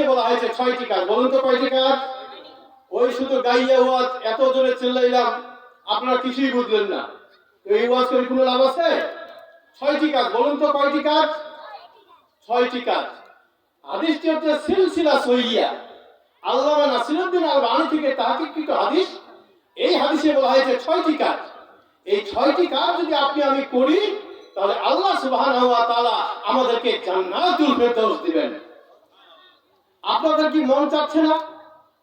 হাদিসে বলা হয়েছে ছয়টি কাজ। বলুন তো কয়টি কাজ? ওই শুধু গাইয়া ওয়াজ এত জোরে চিল্লাইলাম, আপনারা কিছুই বুঝলেন না। এই ওয়াজ করে কোনো লাভ আছে? ছয়টি কাজ। বলুন তো কয়টি কাজ? ছয়টি কাজ। হাদিসটি হচ্ছে সিলসিলা সহিয়া। আল্লামা নাসিরুদ্দিন আল বাণী থেকে তাহাকিকৃত হাদিস, এই হাদিসে বলা হয়েছে ছয়টি কাজ। এই ছয়টি কাজ যদি আপনি আমি করি, তাহলে আল্লাহ সুবহানাহু ওয়া তাআলা আমাদেরকে জান্নাতুল ফেরদৌস দিবেন। আপনাদের কি মন চাচ্ছে না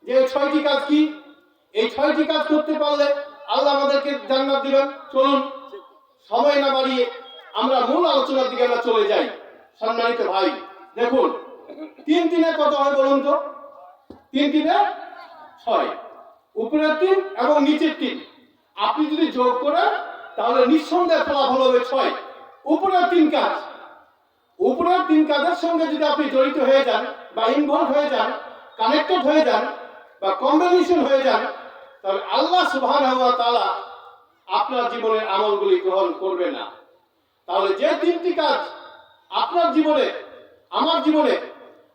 যে ছয়টি কাজ কি? এই ছয়টি কাজ করতে পারলে আল্লাহ আমাদেরকে জান্নাত দিবেন। চলুন, সময় না বাড়িয়ে আমরা মূল আলোচনার দিকে আমরা চলে যাই। সম্মানিত ভাই, দেখুন, তিন তিনে কত হয় বলুন তো। তিন তিনে ছয়, উপরের তিন এবং নিচের তিন। আপনি যদি যোগ করেন, তাহলে নিঃসন্দেহে ফলাফল হবে ছয়। উপরের তিন কাজ। উপরের তিন কাজের সঙ্গে যদি আপনি জড়িত হয়ে যান, বা ইনভলভ হয়ে যান কানেক্টেড হয়ে যান, বা কম্বিনেশন হয়ে যান, তাহলে আল্লাহ সুবহানাহু ওয়া তাআলা আপনার জীবনের আমলগুলি গ্রহণ করবে না। তাহলে যে তিনটি কাজ আপনার জীবনে, আমার জীবনে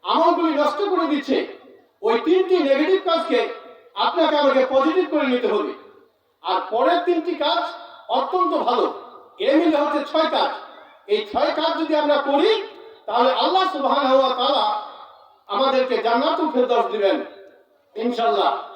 আমলগুলি নষ্ট করে দিচ্ছে, ওই তিনটি নেগেটিভ কাজকে আপনাকে আমাকে পজিটিভ করে নিতে হবে। আর পরের তিনটি কাজ অত্যন্ত ভালো। এ মিলে হচ্ছে ছয় কাজ। এই ছয় কাজ যদি আমরা করি, তাহলে আল্লাহ সুবহানাহু ওয়া তাআলা আমাদেরকে জান্নাতুল ফেরদৌস দিবেন, ইনশাআল্লাহ।